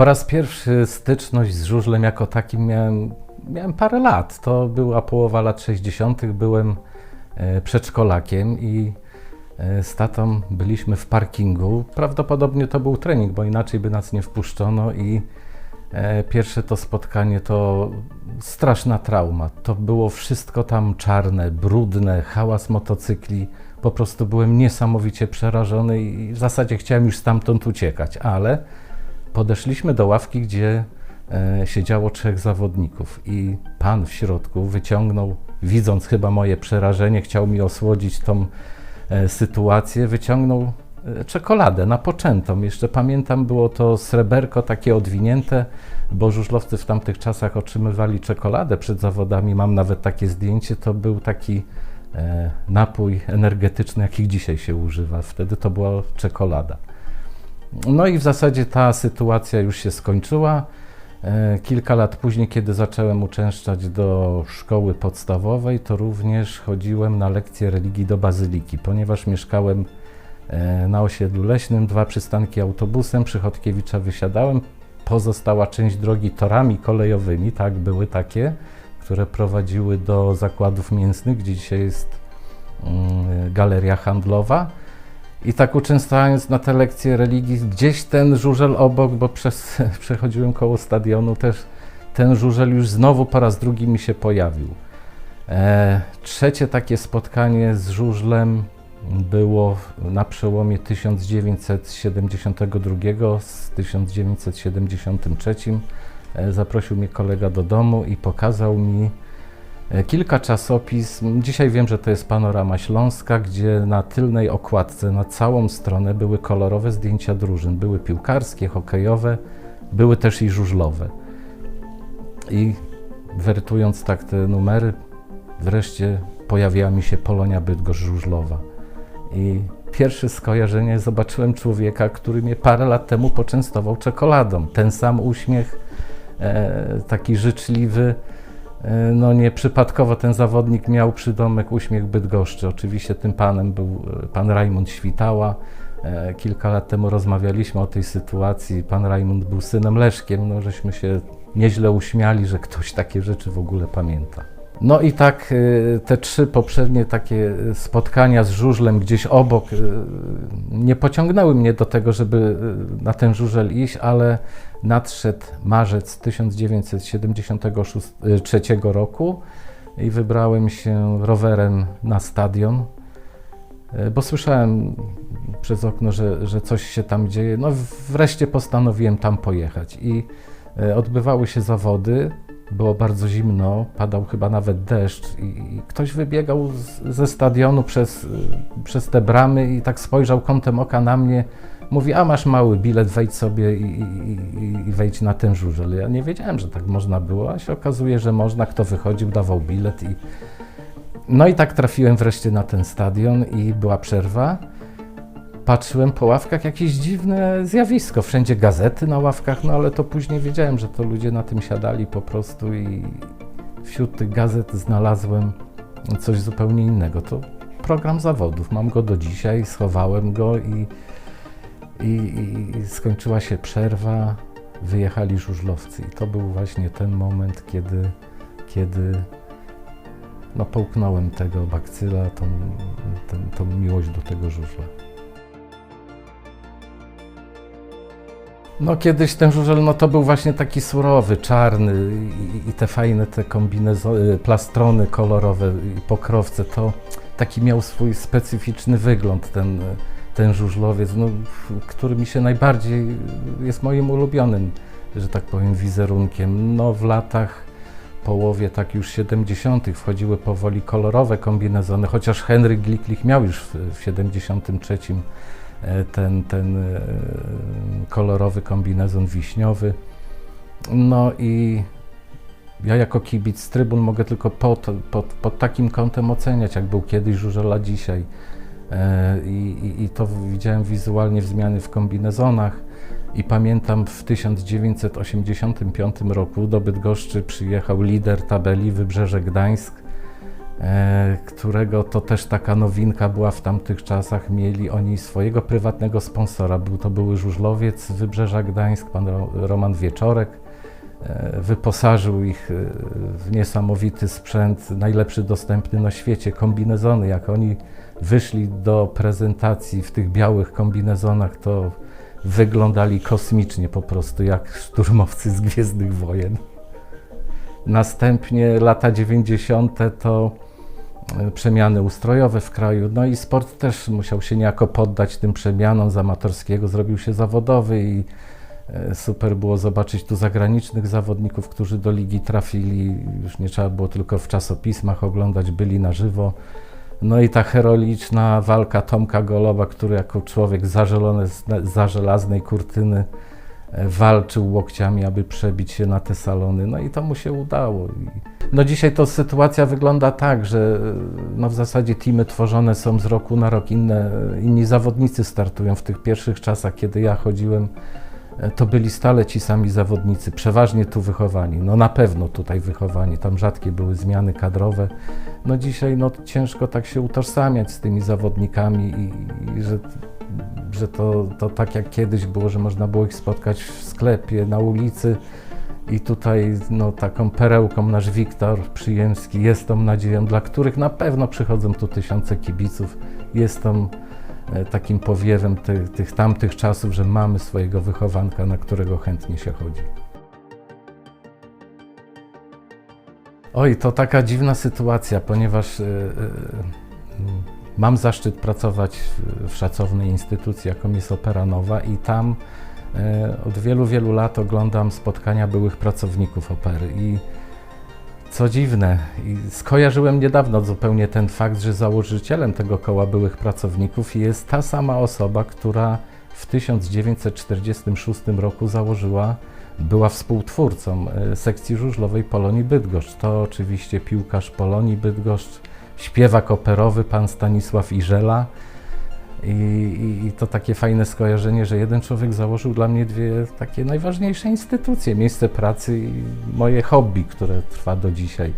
Po raz pierwszy styczność z żużlem jako takim miałem, miałem parę lat. To była połowa lat 60., byłem e, przedszkolakiem i e, z tatą byliśmy w parkingu. Prawdopodobnie to był trening, bo inaczej by nas nie wpuszczono i e, pierwsze to spotkanie to straszna trauma. To było wszystko tam czarne, brudne, hałas motocykli. Po prostu byłem niesamowicie przerażony i w zasadzie chciałem już stamtąd uciekać, ale podeszliśmy do ławki, gdzie e, siedziało trzech zawodników i pan w środku wyciągnął, widząc chyba moje przerażenie, chciał mi osłodzić tą e, sytuację, wyciągnął e, czekoladę napoczętą. Jeszcze pamiętam, było to sreberko takie odwinięte, bo żużlowcy w tamtych czasach otrzymywali czekoladę przed zawodami. Mam nawet takie zdjęcie, to był taki napój energetyczny, jakich dzisiaj się używa. Wtedy to była czekolada. No i w zasadzie ta sytuacja już się skończyła. E, Kilka lat później, kiedy zacząłem uczęszczać do szkoły podstawowej, to również chodziłem na lekcje religii do bazyliki, ponieważ mieszkałem e, na osiedlu leśnym, dwa przystanki autobusem, przy Chodkiewicza wysiadałem, pozostała część drogi torami kolejowymi, tak, były takie, które prowadziły do zakładów mięsnych, gdzie dzisiaj jest mm, galeria handlowa. I tak uczęszczając na te lekcje religii, gdzieś ten żużel obok, bo przez, przechodziłem koło stadionu, też ten żużel już znowu po raz drugi mi się pojawił. E, trzecie takie spotkanie z żużlem było na przełomie 1972 z 1973. E, zaprosił mnie kolega do domu i pokazał mi Kilka czasopism. Dzisiaj wiem, że to jest Panorama Śląska, gdzie na tylnej okładce, na całą stronę były kolorowe zdjęcia drużyn. Były piłkarskie, hokejowe, były też i żużlowe. I wertując tak te numery, wreszcie pojawiła mi się Polonia Bydgoszcz żużlowa. I pierwsze skojarzenie zobaczyłem człowieka, który mnie parę lat temu poczęstował czekoladą. Ten sam uśmiech, e, taki życzliwy. E, No nieprzypadkowo ten zawodnik miał przydomek Uśmiech Bydgoszczy. Oczywiście tym panem był e, pan Rajmund Świtała. E, Kilka lat temu rozmawialiśmy o tej sytuacji. Pan Rajmund był synem Leszkiem. No żeśmy się nieźle uśmiali, że ktoś takie rzeczy w ogóle pamięta. No i tak e, te trzy poprzednie takie spotkania z żużlem gdzieś obok e, nie pociągnęły mnie do tego, żeby na ten żużel iść, ale nadszedł marzec 1973 roku i wybrałem się rowerem na stadion, bo słyszałem przez okno, że, że coś się tam dzieje. No wreszcie postanowiłem tam pojechać i odbywały się zawody. Było bardzo zimno, padał chyba nawet deszcz i ktoś wybiegał z, ze stadionu przez, y, przez te bramy i tak spojrzał kątem oka na mnie. Mówi, a masz mały bilet, wejdź sobie i, i- i wejdź na ten żużel. Ja nie wiedziałem, że tak można było, a się okazuje, że można. Kto wychodził, dawał bilet i... No i tak trafiłem wreszcie na ten stadion i była przerwa. Patrzyłem po ławkach, jakieś dziwne zjawisko. Wszędzie gazety na ławkach, no ale to później wiedziałem, że to ludzie na tym siadali po prostu i wśród tych gazet znalazłem coś zupełnie innego. To program zawodów. Mam go do dzisiaj, schowałem go i, i, i skończyła się przerwa. Wyjechali żużlowcy i to był właśnie ten moment, kiedy, kiedy no, połknąłem tego bakcyla, tą, ten, tą miłość do tego żużla. No kiedyś ten żużel, no to był właśnie taki surowy, czarny i, i te fajne te kombinezony, plastrony kolorowe i pokrowce, to taki miał swój specyficzny wygląd ten, ten żużlowiec, no, który mi się najbardziej jest moim ulubionym, że tak powiem, wizerunkiem. No w latach połowie tak już 70. wchodziły powoli kolorowe kombinezony, chociaż Henryk Glicklich miał już w, w 73 e, ten, ten e, kolorowy kombinezon wiśniowy. No i ja jako kibic z trybun mogę tylko pod, pod, pod takim kątem oceniać, jak był kiedyś żużel, a dzisiaj. E, I, i, I to widziałem wizualnie w zmiany w kombinezonach. I pamiętam w 1985 roku do Bydgoszczy przyjechał lider tabeli Wybrzeże Gdańsk e, którego to też taka nowinka była w tamtych czasach. Mieli oni swojego prywatnego sponsora. Był to były żużlowiec z Wybrzeża Gdańsk, pan Ro- Roman Wieczorek. E, Wyposażył ich e, w niesamowity sprzęt, najlepszy dostępny na świecie, kombinezony. Jak oni wyszli do prezentacji w tych białych kombinezonach, to wyglądali kosmicznie po prostu, jak szturmowcy z Gwiezdnych Wojen. Następnie lata 90. to e, przemiany ustrojowe w kraju. No i sport też musiał się niejako poddać tym przemianom z amatorskiego, zrobił się zawodowy i e, super było zobaczyć tu zagranicznych zawodników, którzy do ligi trafili. Już nie trzeba było tylko w czasopismach oglądać, byli na żywo. No i ta heroiczna walka Tomka Goloba, który jako człowiek zażelony za żelaznej kurtyny walczył łokciami, aby przebić się na te salony. No i to mu się udało. No dzisiaj to sytuacja wygląda tak, że e, no w zasadzie teamy tworzone są z roku na rok. Inne, inni zawodnicy startują. W tych pierwszych czasach, kiedy ja chodziłem, e, to byli stale ci sami zawodnicy, przeważnie tu wychowani. No na pewno tutaj wychowani. Tam rzadkie były zmiany kadrowe. No dzisiaj no, ciężko tak się utożsamiać z tymi zawodnikami i, i że, że to, to tak jak kiedyś było, że można było ich spotkać w sklepie, na ulicy. I tutaj no, taką perełką nasz Wiktor Przyjemski jest tą nadzieją, dla których na pewno przychodzą tu tysiące kibiców. Jest tą e, takim powiewem tych, tych tamtych czasów, że mamy swojego wychowanka, na którego chętnie się chodzi. Oj, to taka dziwna sytuacja, ponieważ y, y, mam zaszczyt pracować w, szacownej instytucji, jaką jest Opera Nowa i tam od wielu, wielu lat oglądam spotkania byłych pracowników opery i co dziwne, skojarzyłem niedawno zupełnie ten fakt, że założycielem tego koła byłych pracowników jest ta sama osoba, która w 1946 roku założyła była współtwórcą e, sekcji żużlowej Polonii Bydgoszcz. To oczywiście piłkarz Polonii Bydgoszcz, śpiewak operowy pan Stanisław Iżela. I, i, I to takie fajne skojarzenie, że jeden człowiek założył dla mnie dwie takie najważniejsze instytucje, miejsce pracy i moje hobby, które trwa do dzisiaj.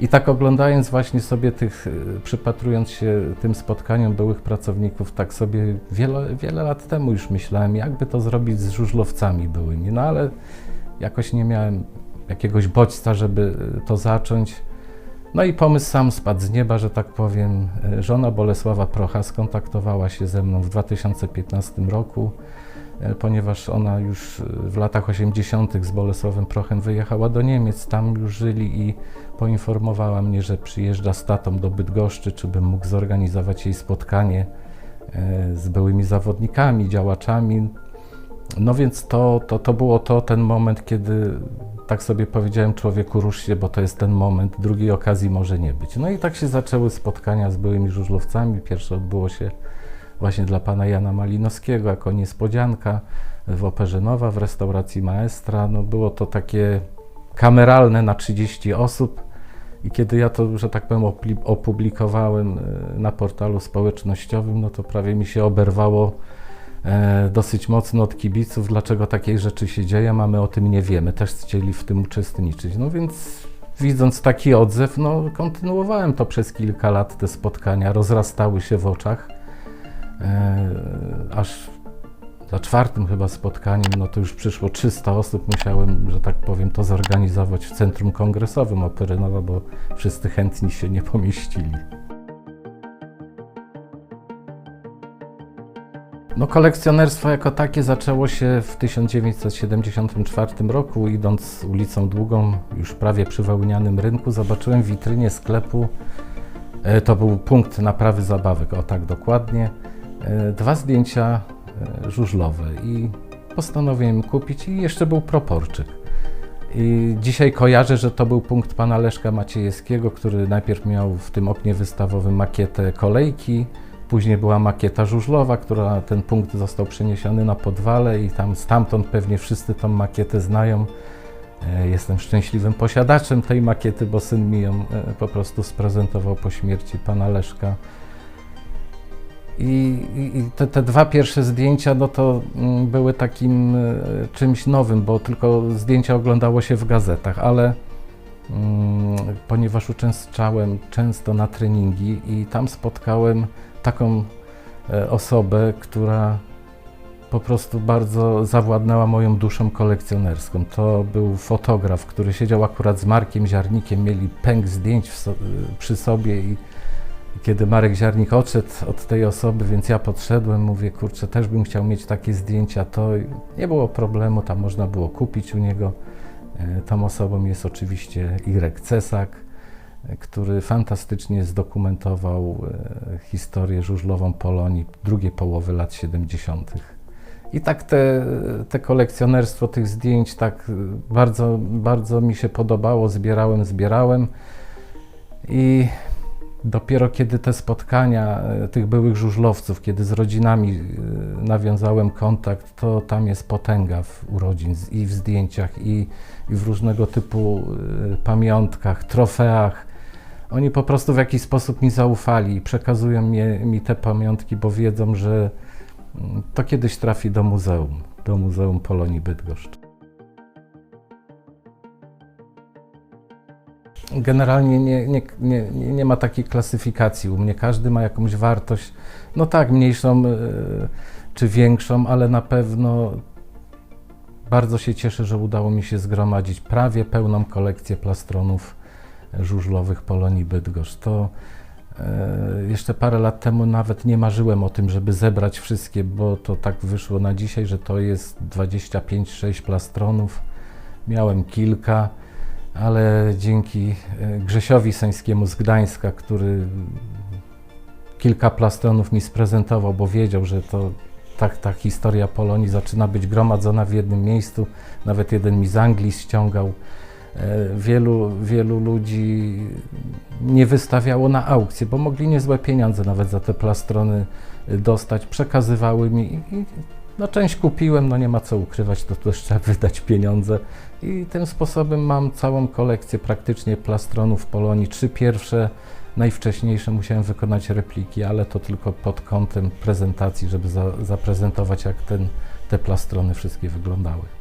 I tak oglądając właśnie sobie tych, e, przypatrując się tym spotkaniom byłych pracowników, tak sobie wiele, wiele lat temu już myślałem, jakby to zrobić z żużlowcami byłymi. No ale jakoś nie miałem jakiegoś bodźca, żeby e, to zacząć. No i pomysł sam spadł z nieba, że tak powiem. E, Żona Bolesława Procha skontaktowała się ze mną w 2015 roku, e, ponieważ ona już w latach 80. z Bolesławem Prochem wyjechała do Niemiec, tam już żyli i poinformowała mnie, że przyjeżdża z tatą do Bydgoszczy, czy bym mógł zorganizować jej spotkanie z byłymi zawodnikami, działaczami. No więc to, to, to było to, ten moment, kiedy tak sobie powiedziałem człowieku rusz się, bo to jest ten moment, drugiej okazji może nie być. No i tak się zaczęły spotkania z byłymi żużlowcami. Pierwsze odbyło się właśnie dla pana Jana Malinowskiego jako niespodzianka w Operze Nowa, w restauracji Maestra. No było to takie kameralne na 30 osób. I kiedy ja to, że tak powiem, opublikowałem e, na portalu społecznościowym, no to prawie mi się oberwało dosyć mocno od kibiców, dlaczego takiej rzeczy się dzieje, mamy o tym nie wiemy, też chcieli w tym uczestniczyć. No więc widząc taki odzew, no kontynuowałem to przez kilka lat, te spotkania rozrastały się w oczach, e, aż za czwartym chyba spotkaniem, no to już przyszło 300 osób, musiałem, że tak powiem, to zorganizować w Centrum Kongresowym Operynowa, bo wszyscy chętni się nie pomieścili. No, kolekcjonerstwo jako takie zaczęło się w 1974 roku. Idąc ulicą Długą, już prawie przy wełnianym rynku, zobaczyłem w witrynie sklepu, e, to był punkt naprawy zabawek, o tak dokładnie, e, dwa zdjęcia e, żużlowe i postanowiłem kupić i jeszcze był proporczyk. I dzisiaj kojarzę, że to był punkt pana Leszka Maciejewskiego, który najpierw miał w tym oknie wystawowym makietę kolejki, Później była makieta żużlowa, która ten punkt został przeniesiony na podwale i tam stamtąd pewnie wszyscy tą makietę znają. E, jestem szczęśliwym posiadaczem tej makiety, bo syn mi ją e, po prostu sprezentował po śmierci pana Leszka. I, i te, te, dwa pierwsze zdjęcia no to mm, były takim e, czymś nowym, bo tylko zdjęcia oglądało się w gazetach, ale mm, ponieważ uczęszczałem często na treningi i tam spotkałem taką e, osobę, która po prostu bardzo zawładnęła moją duszą kolekcjonerską. To był fotograf, który siedział akurat z Markiem Ziarnikiem, mieli pęk zdjęć so, przy sobie i kiedy Marek Ziarnik odszedł od tej osoby, więc ja podszedłem, mówię, kurczę, też bym chciał mieć takie zdjęcia, to nie było problemu, tam można było kupić u niego. E, tą osobą jest oczywiście Irek Cesak, który fantastycznie zdokumentował e, historię żużlową Polonii drugiej połowy lat 70. I tak te, te kolekcjonerstwo tych zdjęć tak bardzo, bardzo mi się podobało, zbierałem, zbierałem i dopiero kiedy te spotkania tych byłych żużlowców, kiedy z rodzinami nawiązałem kontakt, to tam jest potęga w urodzin i w zdjęciach i, i w różnego typu pamiątkach, trofeach. Oni po prostu w jakiś sposób mi zaufali i przekazują mi, mi te pamiątki, bo wiedzą, że to kiedyś trafi do muzeum, do Muzeum Polonii Bydgoszcz. Generalnie nie, nie, nie, nie ma takiej klasyfikacji u mnie. Każdy ma jakąś wartość, no tak, mniejszą czy większą, ale na pewno bardzo się cieszę, że udało mi się zgromadzić prawie pełną kolekcję plastronów żużlowych Polonii Bydgoszcz. To E, jeszcze parę lat temu nawet nie marzyłem o tym, żeby zebrać wszystkie, bo to tak wyszło na dzisiaj, że to jest 25-6 plastronów. Miałem kilka, ale dzięki e, Grzesiowi Sańskiemu z Gdańska, który kilka plastronów mi sprezentował, bo wiedział, że to tak ta historia Polonii zaczyna być gromadzona w jednym miejscu. Nawet jeden mi z Anglii ściągał wielu, wielu ludzi nie wystawiało na aukcję, bo mogli niezłe pieniądze nawet za te plastrony dostać, przekazywały mi i no część kupiłem, no nie ma co ukrywać, to też trzeba wydać pieniądze i tym sposobem mam całą kolekcję praktycznie plastronów Polonii. Trzy pierwsze, najwcześniejsze musiałem wykonać repliki, ale to tylko pod kątem prezentacji, żeby za, zaprezentować jak ten, te plastrony wszystkie wyglądały.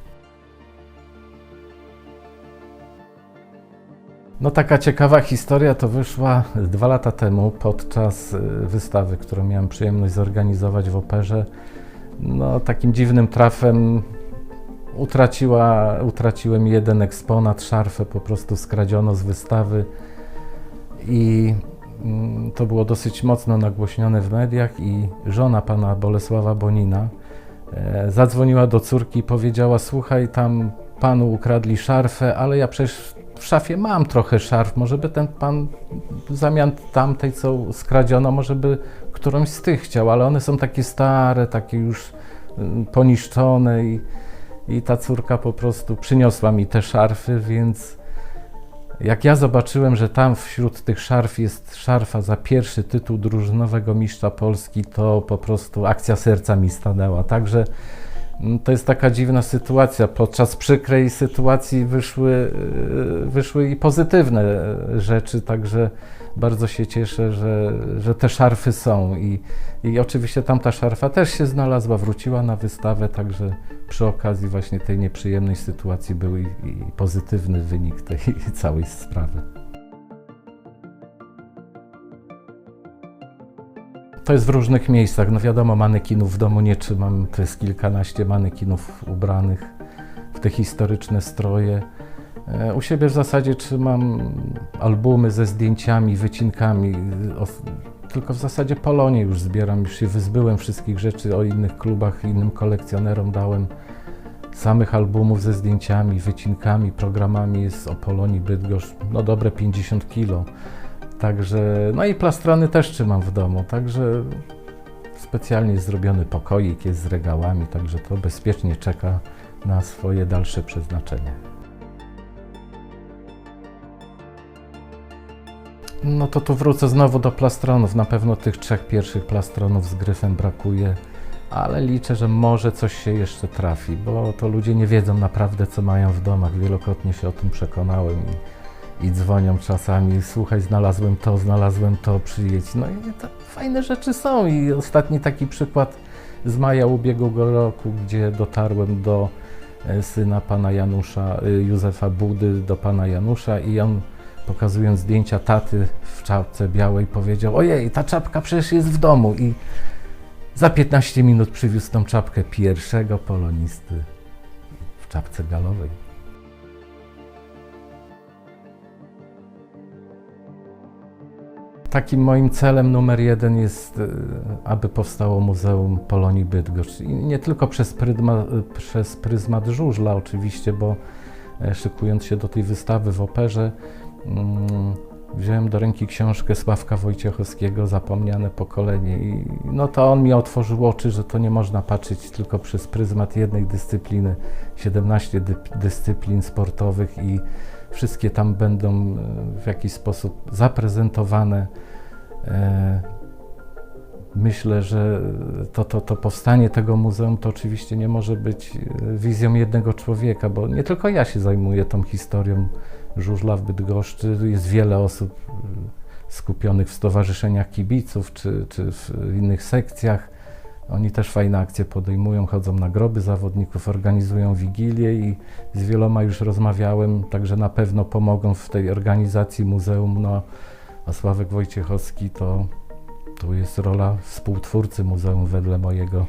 No taka ciekawa historia to wyszła dwa lata temu podczas y, wystawy, którą miałem przyjemność zorganizować w operze. No takim dziwnym trafem utraciła, utraciłem jeden eksponat, szarfę po prostu skradziono z wystawy i mm, to było dosyć mocno nagłośnione w mediach i żona pana Bolesława Bonina e, zadzwoniła do córki i powiedziała: Słuchaj, tam panu ukradli szarfę, ale ja przecież w szafie mam trochę szarf, może by ten pan zamian tamtej, co skradziono, może by którąś z tych chciał, ale one są takie stare, takie już mm, poniszczone i, i ta córka po prostu przyniosła mi te szarfy, więc jak ja zobaczyłem, że tam wśród tych szarf jest szarfa za pierwszy tytuł drużynowego mistrza Polski, to po prostu akcja serca mi stanęła. Także to jest taka dziwna sytuacja. Podczas przykrej sytuacji wyszły, e, wyszły i pozytywne rzeczy, także bardzo się cieszę, że, że te szarfy są. I, I oczywiście tamta szarfa też się znalazła, wróciła na wystawę, także przy okazji właśnie tej nieprzyjemnej sytuacji był i, i pozytywny wynik tej całej sprawy. To jest w różnych miejscach. No wiadomo, manekinów w domu nie trzymam. To jest kilkanaście manekinów ubranych w te historyczne stroje. E, u siebie w zasadzie trzymam albumy ze zdjęciami, wycinkami. Tylko w zasadzie Polonie już zbieram, już się wyzbyłem wszystkich rzeczy o innych klubach, innym kolekcjonerom dałem. Samych albumów ze zdjęciami, wycinkami, programami jest o Polonii Bydgoszcz, no dobre 50 kilo. Także, no i plastrony też trzymam w domu, także specjalnie zrobiony pokoik jest z regałami, także to bezpiecznie czeka na swoje dalsze przeznaczenie. No to tu wrócę znowu do plastronów. Na pewno tych trzech pierwszych plastronów z gryfem brakuje, ale liczę, że może coś się jeszcze trafi, bo to ludzie nie wiedzą naprawdę, co mają w domach. Wielokrotnie się o tym przekonałem. I i dzwonią czasami, słuchaj, znalazłem to, znalazłem to, przyjedź. No i to fajne rzeczy są i ostatni taki przykład z maja ubiegłego roku, gdzie dotarłem do e, syna pana Janusza, y, Józefa Budy do pana Janusza i on pokazując zdjęcia taty w czapce białej powiedział ojej, ta czapka przecież jest w domu i za 15 minut przywiózł tą czapkę pierwszego polonisty w czapce galowej. Takim moim celem numer jeden jest, e, aby powstało Muzeum Polonii Bydgoszcz. I nie tylko przez, prydma, przez pryzmat żużla oczywiście, bo e, szykując się do tej wystawy w operze, mm, wziąłem do ręki książkę Sławka Wojciechowskiego Zapomniane pokolenie i no to on mi otworzył oczy, że to nie można patrzeć tylko przez pryzmat jednej dyscypliny, 17 dy, dyscyplin sportowych i wszystkie tam będą e, w jakiś sposób zaprezentowane. E, Myślę, że to, to, to powstanie tego muzeum to oczywiście nie może być e, wizją jednego człowieka, bo nie tylko ja się zajmuję tą historią żużla w Bydgoszczy. Jest wiele osób skupionych w stowarzyszeniach kibiców czy, czy w innych sekcjach. Oni też fajne akcje podejmują, chodzą na groby zawodników, organizują wigilie i z wieloma już rozmawiałem, także na pewno pomogą w tej organizacji muzeum. No, a Sławek Wojciechowski to, to jest rola współtwórcy muzeum wedle mojego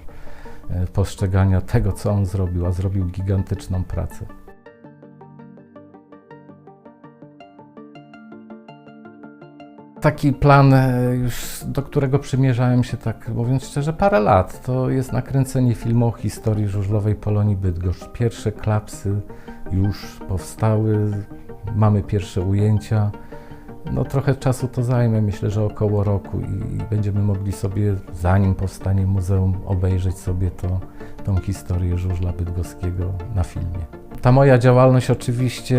e, postrzegania tego, co on zrobił, a zrobił gigantyczną pracę. Taki plan, e, już do którego przymierzałem się, tak mówiąc szczerze, parę lat, to jest nakręcenie filmu o historii żużlowej Polonii Bydgoszcz. Pierwsze klapsy już powstały, mamy pierwsze ujęcia. No trochę czasu to zajmie, myślę, że około roku i będziemy mogli sobie, zanim powstanie muzeum, obejrzeć sobie to, tą historię żużla bydgoskiego na filmie. Ta moja działalność oczywiście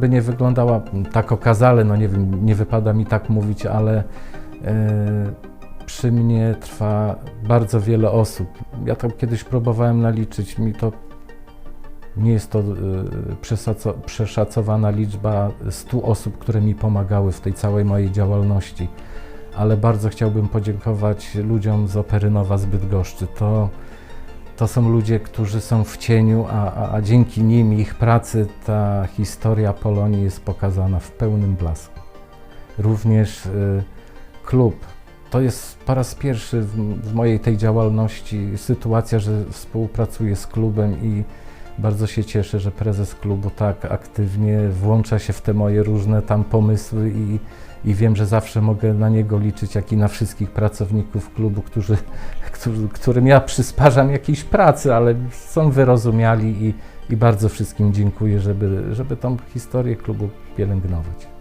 by nie wyglądała tak okazale, no nie wiem, nie wypada mi tak mówić, ale e, przy mnie trwa bardzo wiele osób. Ja to kiedyś próbowałem naliczyć, mi to nie jest to e, przeszacowana liczba 100 osób, które mi pomagały w tej całej mojej działalności, ale bardzo chciałbym podziękować ludziom z Operynowa z Bydgoszczy. To, to są ludzie, którzy są w cieniu, a, a, a dzięki nim, ich pracy, ta historia Polonii jest pokazana w pełnym blasku. Również y, klub. To jest po raz pierwszy w, w mojej tej działalności sytuacja, że współpracuję z klubem i bardzo się cieszę, że prezes klubu tak aktywnie włącza się w te moje różne tam pomysły i, i wiem, że zawsze mogę na niego liczyć, jak i na wszystkich pracowników klubu, którzy, którym ja przysparzam jakiejś pracy, ale są wyrozumiali i, i bardzo wszystkim dziękuję, żeby, żeby tą historię klubu pielęgnować.